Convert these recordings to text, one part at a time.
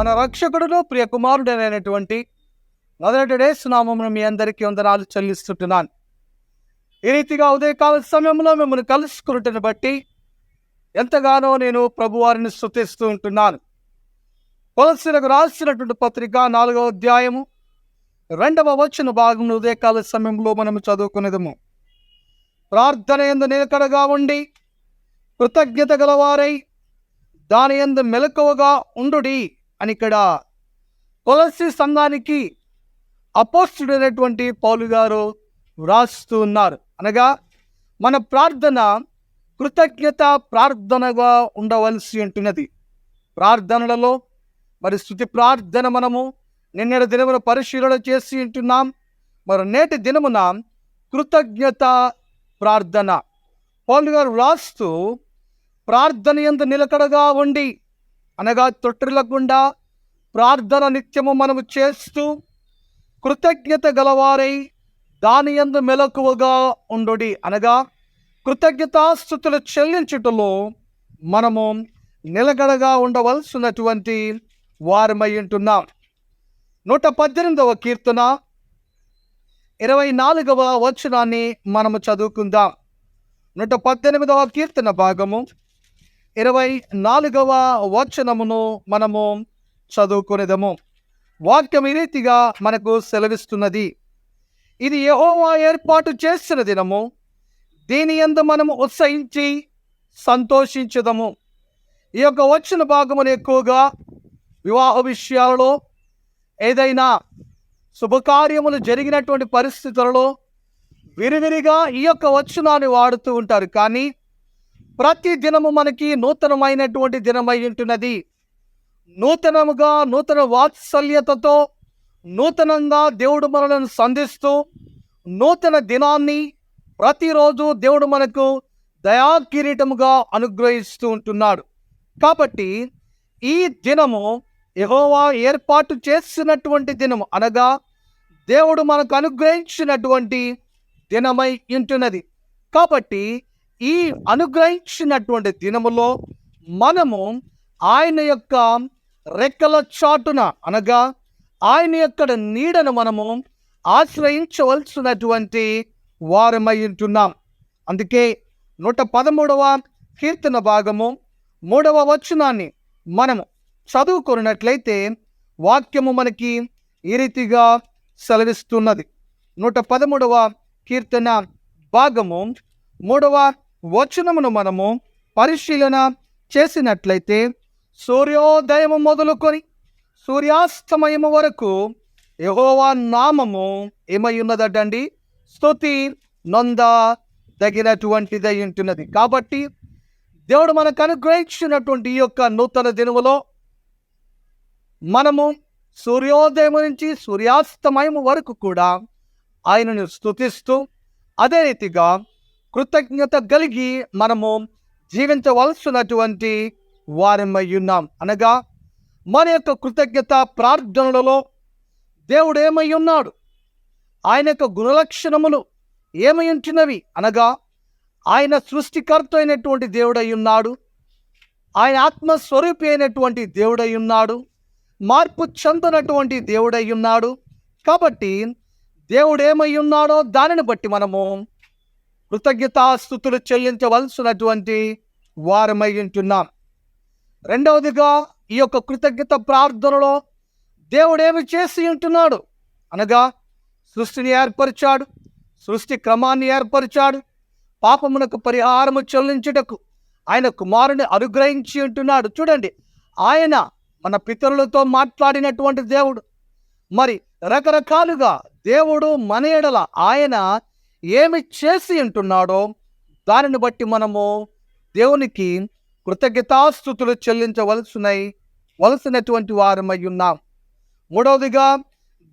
మన రక్షకుడును ప్రియ కుమారుడనైనటువంటి మొదటి డేస్ నామమును మీ అందరికీ వందనాలు చెల్లిస్తుంటున్నాను ఈ రీతిగా ఉదయకాల సమయంలో మిమ్మల్ని కలుసుకున్నట్టును బట్టి ఎంతగానో నేను ప్రభువారిని స్థుతిస్తూ ఉంటున్నాను. కొలసీలకు రాసినటువంటి పత్రిక నాలుగవ అధ్యాయము రెండవ వచ్చిన భాగం ఉదయకాల సమయంలో మనం చదువుకునేదము. ప్రార్థన ఎందు నిలకడగా ఉండి కృతజ్ఞత గలవారై దాని ఎందు మెలకువగా ఉండుడి. అని ఇక్కడ కొలసి సంఘానికి అపోస్తుడైనటువంటి పౌలు గారు వ్రాస్తూ ఉన్నారు. అనగా మన ప్రార్థన కృతజ్ఞత ప్రార్థనగా ఉండవలసి ఉంటున్నది. ప్రార్థనలలో మరి స్థుతి ప్రార్థన మనము నిన్నటి దినమున పరిశీలన చేసి ఉంటున్నాం. మరి నేటి దినమున కృతజ్ఞత ప్రార్థన. పౌలు గారు వ్రాస్తూ ప్రార్థన ఎంత నిలకడగా ఉండి అనగా తొట్టిల్లకుండా ప్రార్థన నిత్యము మనము చేస్తూ కృతజ్ఞత గలవారై దాని ఎందు మెలకువగా ఉండుడి. అనగా కృతజ్ఞతాస్థుతులు చెల్లించుటలో మనము నిలకడగా ఉండవలసినటువంటి వారమై ఉంటున్నాం. నూట పద్దెనిమిదవ కీర్తన ఇరవై నాలుగవ వచనాన్ని మనము చదువుకుందాం. నూట పద్దెనిమిదవ కీర్తన భాగము ఇరవై నాలుగవ వచనమును మనము చదువుకునేదము. వాక్యం ఈ రీతిగా మనకు సెలవిస్తున్నది. ఇది యహోవా ఏర్పాటు చేసిన దినము. దీని ఎందు మనము ఉత్సహించి సంతోషించదము. ఈ యొక్క వచ్చిన భాగమును ఎక్కువగా వివాహ విషయాలలో ఏదైనా శుభకార్యములు జరిగినటువంటి పరిస్థితులలో విరివిరిగా ఈ యొక్క వచనాన్ని వాడుతూ ఉంటారు. కానీ ప్రతి దినము మనకి నూతనమైనటువంటి దినమై ఉంటున్నది. నూతనముగా నూతన వాత్సల్యతతో నూతనంగా దేవుడు మనలను సంధిస్తూ నూతన దినాన్ని ప్రతిరోజు దేవుడు మనకు దయాకిరీటముగా అనుగ్రహిస్తూ ఉంటున్నాడు. కాబట్టి ఈ దినము యహోవా ఏర్పాటు చేసినటువంటి దినము అనగా దేవుడు మనకు అనుగ్రహించినటువంటి దినమై ఉంటున్నది. కాబట్టి ఈ అనుగ్రహించినటువంటి దినములో మనము ఆయన యొక్క రెక్కల చాటున అనగా ఆయన యొక్క నీడను మనము ఆశ్రయించవలసినటువంటి వారమై ఉంటున్నాం. అందుకే నూట పదమూడవ కీర్తన భాగము మూడవ వచనాన్ని మనము చదువుకున్నట్లయితే వాక్యము మనకి ఈ రీతిగా సెలవిస్తున్నది. నూట పదమూడవ కీర్తన భాగము మూడవ వచనమును మనము పరిశీలన చేసినట్లయితే సూర్యోదయము మొదలుకొని సూర్యాస్తమయము వరకు యహోవా నామము ఏమై స్థుతి స్తుతి నొంద తగినటువంటిదై ఉంటున్నది. కాబట్టి దేవుడు మనకు అనుగ్రహించినటువంటి ఈ యొక్క నూతన దినములో మనము సూర్యోదయం నుంచి సూర్యాస్తమయం వరకు కూడా ఆయనను స్తుతిస్తూ అదే రీతిగా కృతజ్ఞత కలిగి మనము జీవించవలసినటువంటి వారమై ఉన్నాం. అనగా మన యొక్క కృతజ్ఞత ప్రార్థనలలో దేవుడు ఏమై ఉన్నాడు? ఆయన యొక్క గుణలక్షణములు ఏమై ఉంటున్నవి? అనగా ఆయన సృష్టికర్త అయినటువంటి దేవుడై ఉన్నాడు. ఆయన ఆత్మస్వరూపి అయినటువంటి దేవుడై ఉన్నాడు. మార్పు చెందనటువంటి దేవుడై ఉన్నాడు. కాబట్టి దేవుడు ఏమై ఉన్నాడో దానిని బట్టి మనము కృతజ్ఞతాస్థుతులు చెల్లించవలసినటువంటి వారమై ఉంటున్నాం. రెండవదిగా ఈ యొక్క కృతజ్ఞత ప్రార్థనలో దేవుడు ఏమి చేసి ఉంటున్నాడు? అనగా సృష్టిని ఏర్పరిచాడు సృష్టి క్రమాన్ని ఏర్పరిచాడు పాపమునకు పరిహారము చెల్లించుటకు ఆయన కుమారుని అనుగ్రహించి ఉంటున్నాడు. చూడండి ఆయన మన పితరులతో మాట్లాడినటువంటి దేవుడు. మరి రకరకాలుగా దేవుడు మన ఎడల ఆయన ఏమి చేసి ఉంటున్నాడో దానిని బట్టి మనము దేవునికి కృతజ్ఞతాస్థుతులు చెల్లించవలసినై వలసినటువంటి వారమై ఉన్నాం. మూడవదిగా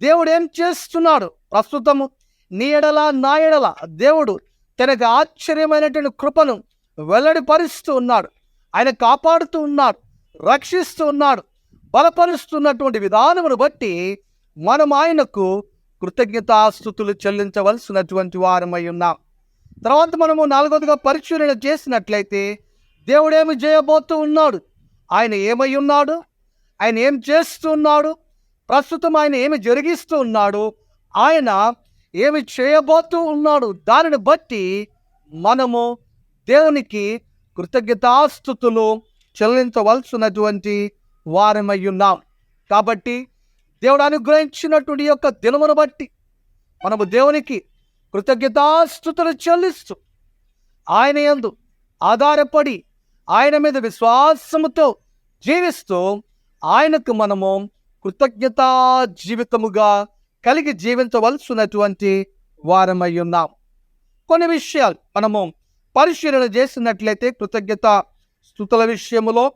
దేవుడు ఏం చేస్తున్నాడు? ప్రస్తుతము నీ ఎడల నా ఎడల దేవుడు తనకు ఆశ్చర్యమైనటువంటి కృపను వెల్లడిపరుస్తూ ఉన్నాడు. ఆయన కాపాడుతూ ఉన్నాడు రక్షిస్తూ ఉన్నాడు బలపరుస్తున్నటువంటి విధానమును బట్టి మనం ఆయనకు కృతజ్ఞతాస్థుతులు చెల్లించవలసినటువంటి వారమై ఉన్నాం. తర్వాత మనము నాలుగోదిగా పరిశీలన చేసినట్లయితే దేవుడేమి చేయబోతూ ఉన్నాడు? ఆయన ఏమై ఉన్నాడు? ఆయన ఏం చేస్తున్నాడు ప్రస్తుతం ఆయన ఏమి జరిగిస్తూ ఉన్నాడు? ఆయన ఏమి చేయబోతూ ఉన్నాడు? దానిని బట్టి మనము దేవునికి కృతజ్ఞతాస్థుతులు చెల్లించవలసినటువంటి వారమై ఉన్నాం. కాబట్టి దేవుడు అనుగ్రహించినటువంటి యొక్క దినమును బట్టి మనము దేవునికి కృతజ్ఞతాస్థుతులు చెల్లిస్తూ ఆయన యందు ఆధారపడి ఆయన మీద విశ్వాసముతో జీవిస్తూ ఆయనకు మనము కృతజ్ఞతా జీవితముగా కలిగి జీవించవలసినటువంటి వారమై ఉన్నాం. కొన్ని విషయాలు మనము పరిశీలన చేసినట్లయితే కృతజ్ఞత స్థుతుల విషయములో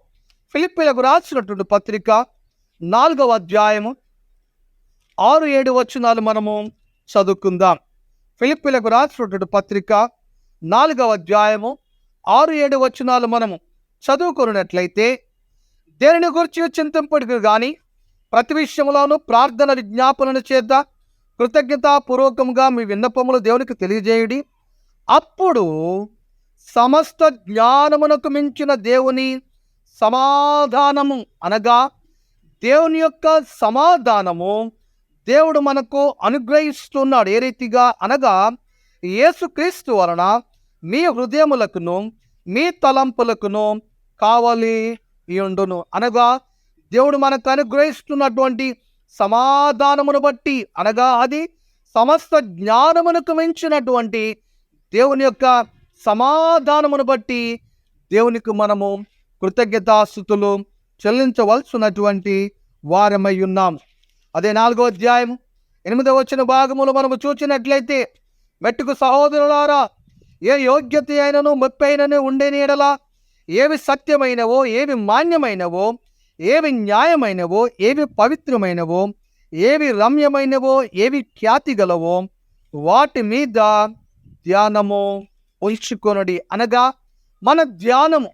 ఫిలిప్పీలకు రాసినటువంటి పత్రిక నాలుగవ అధ్యాయము ఆరు ఏడు వచనాలు మనము చదువుకుందాం. ఫిలిప్పీలకు రాసినటువంటి పత్రిక నాలుగవ అధ్యాయము ఆరు ఏడు వచనాలు మనము చదువుకున్నట్లయితే దేనిని గురించి చింతింపడికి కానీ ప్రతి విషయంలోనూ ప్రార్థన విజ్ఞాపనను చేద్దా? కృతజ్ఞతాపూర్వకంగా మీ విన్నపములు దేవునికి తెలియజేయడి. అప్పుడు సమస్త జ్ఞానమునకు మించిన దేవుని సమాధానము అనగా దేవుని యొక్క సమాధానము దేవుడు మనకు అనుగ్రహిస్తున్నాడు. ఏ రీతిగా? అనగా యేసుక్రీస్తు వలన మీ హృదయములకును మీ తలంపులకును కావాలి ఉండును. అనగా దేవుడు మనకు అనుగ్రహిస్తున్నటువంటి సమాధానమును బట్టి అనగా అది సమస్త జ్ఞానమునకు మించినటువంటి దేవుని యొక్క సమాధానమును బట్టి దేవునికి మనము కృతజ్ఞతాస్థుతులు చెల్లించవలసినటువంటి వారమై ఉన్నాం. అదే నాలుగో అధ్యాయము ఎనిమిదవ వచ్చిన భాగములు మనము చూచినట్లయితే మెట్టుకు సహోదరులారా ఏ యోగ్యత అయినను మెప్పైనను ఉండే నీడలా ఏవి సత్యమైనవో ఏవి మాన్యమైనవో ఏవి న్యాయమైనవో ఏవి పవిత్రమైనవో ఏవి రమ్యమైనవో ఏవి ఖ్యాతి గలవో వాటి మీద ధ్యానము ఉంచుకొనడి. అనగా మన ధ్యానము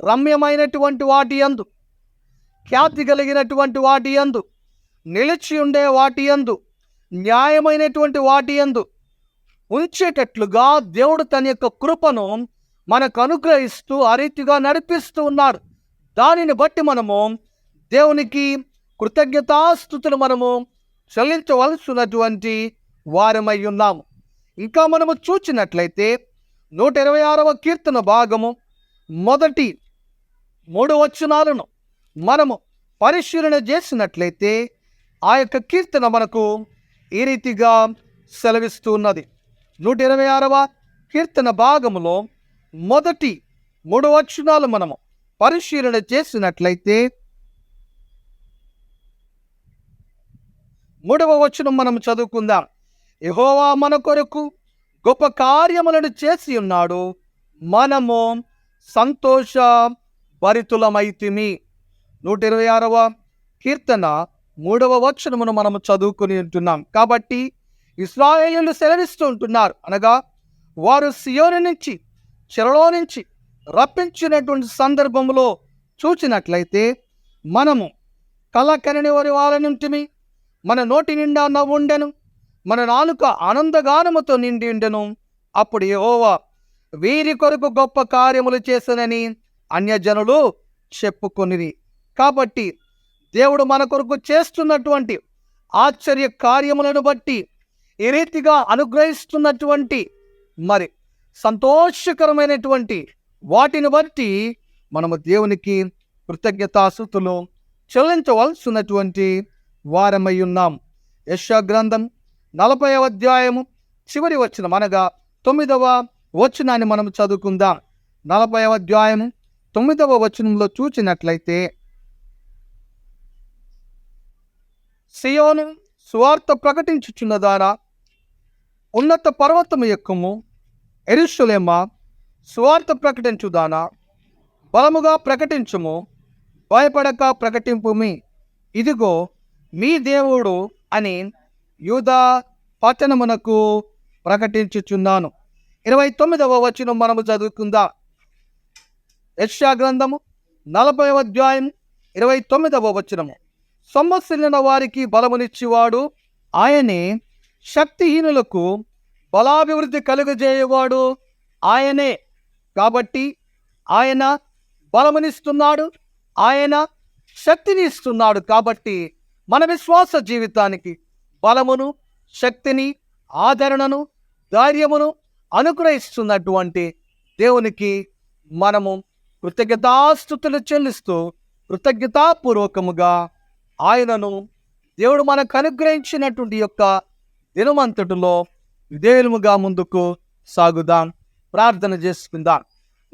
రమ్యమైనటువంటి వాటి యందు ఖ్యాతి కలిగినటువంటి వాటి యందు నిలిచి ఉండే వాటి యందు న్యాయమైనటువంటి వాటి యందు ఉంచేటట్లుగా దేవుడు తన యొక్క కృపను మనకు అనుగ్రహిస్తూ ఆ రీతిగా నడిపిస్తూ ఉన్నాడు దానిని బట్టి మనము దేవునికి కృతజ్ఞతాస్థుతులు మనము చెల్లించవలసినటువంటి వారమై ఉన్నాము ఇంకా మనము చూచినట్లయితే నూట ఇరవై ఆరవ కీర్తన భాగము మొదటి మూడు వచనాలను మనము పరిశీలన చేసినట్లయితే ఆ యొక్క కీర్తన మనకు ఈ రీతిగా సెలవిస్తూ ఉన్నది నూట ఇరవై ఆరవ కీర్తన భాగములో మొదటి మూడు వచనాలు మనము పరిశీలన చేసినట్లయితే మూడవ వచనం మనం చదువుకుందాం. యహోవా మన కొరకు గొప్ప కార్యములను చేసి ఉన్నాడు. మనము సంతోష భరితులమైతిమి నూట ఇరవై ఆరవ కీర్తన మూడవ వచనమును మనము చదువుకుని ఉంటున్నాం. కాబట్టి ఇస్రాయేలు సెలవిస్తూ ఉంటున్నారు. అనగా వారు సియోని నుంచి చెరలో నుంచి రప్పించినటువంటి సందర్భంలో చూచినట్లయితే మనము కళ వారి వాళ్ళనింటిమి మన నోటి నిండా నవ్వుండెను మన నాలుక ఆనందగానముతో నిండి ఉండెను. అప్పుడు ఏవోవా వీరి కొరకు గొప్ప కార్యములు చేసానని అన్యజనులు చెప్పుకొనిరి. కాబట్టి దేవుడు మన కొరకు చేస్తున్నటువంటి ఆశ్చర్య కార్యములను బట్టి ఏ రీతిగా అనుగ్రహిస్తున్నటువంటి మరి సంతోషకరమైనటువంటి వాటిని బట్టి మనము దేవునికి కృతజ్ఞతాసుతులు చెల్లించవలసినటువంటి వారమై ఉన్నాం. యశా గ్రంథం నలభై అధ్యాయము చివరి వచ్చిన అనగా తొమ్మిదవ వచనాన్ని మనం చదువుకుందాం. నలభై అధ్యాయము తొమ్మిదవ వచనంలో చూచినట్లయితే సియోను సువార్త ప్రకటించుచున్నదారా ఉన్నత పర్వతము యొక్కము ఎరుషులేమా సువార్త ప్రకటించుదానా బలముగా ప్రకటించుము భయపడక ప్రకటింపుమి ఇదిగో మీ దేవుడు అని యూదా పట్టణమునకు ప్రకటించుచున్నాను. ఇరవై తొమ్మిదవ వచనం మనము చదువుకుందా. యెషయా గ్రంథము నలభై అధ్యాయం ఇరవై తొమ్మిదవ వచనము. సొమ్మసిల్లిన వారికి బలమునిచ్చేవాడు. ఆయనే శక్తిహీనులకు బలాభివృద్ధి కలుగజేయవాడు. ఆయనే కాబట్టి ఆయన బలమునిస్తున్నాడు. ఆయన శక్తిని ఇస్తున్నాడు కాబట్టి మన విశ్వాస జీవితానికి బలమును శక్తిని ఆదరణను ధైర్యమును అనుగ్రహిస్తున్నటువంటి దేవునికి మనము కృతజ్ఞతాస్థుతులు చెల్లిస్తూ కృతజ్ఞతాపూర్వకముగా ఆయనను దేవుడు మనకు అనుగ్రహించినటువంటి యొక్క దినమంతటిలో విధేయులుగా ముందుకు సాగుదాం. ప్రార్థన చేసుకుందాం.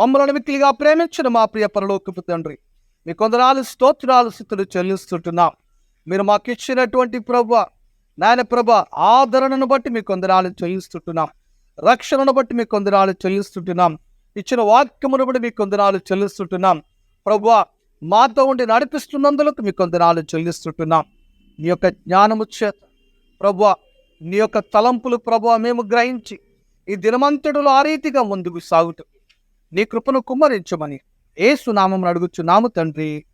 మమ్మల్ని మిక్కిలిగా ప్రేమించిన మా ప్రియ పరలోకపు తండ్రి మీ కొందరాలు స్తోత్రాలు స్థితులు చెల్లిస్తుంటున్నాం. మీరు మాకు ఇచ్చినటువంటి ప్రభ నాయన ప్రభ ఆదరణను బట్టి మీ కొందరాలు చెల్లిస్తుంటున్నాం. రక్షణను బట్టి మీ కొందరాలు చెల్లిస్తుంటున్నాం. ఇచ్చిన వాక్యమును బట్టి మీ కొందరాలు చెల్లిస్తుంటున్నాం. ప్రభు మాతో ఉండి నడిపిస్తున్నందులకు మీ కొందరాలు చెల్లిస్తుంటున్నాం. నీ యొక్క జ్ఞానము చేత ప్రభు నీ యొక్క తలంపులు ప్రభు మేము గ్రహించి ఈ దినమంతటిలో ఆ రీతిగా ముందుకు సాగుతూ నీ కృపను కుమ్మరించమని ఏసునామం అడుగుచున్నాము తండ్రి.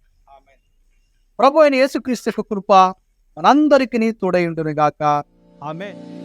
ప్రభు అయిన యేసుక్రీస్తు కృప మనందరికీ తోడై ఉండును గాక ఆమె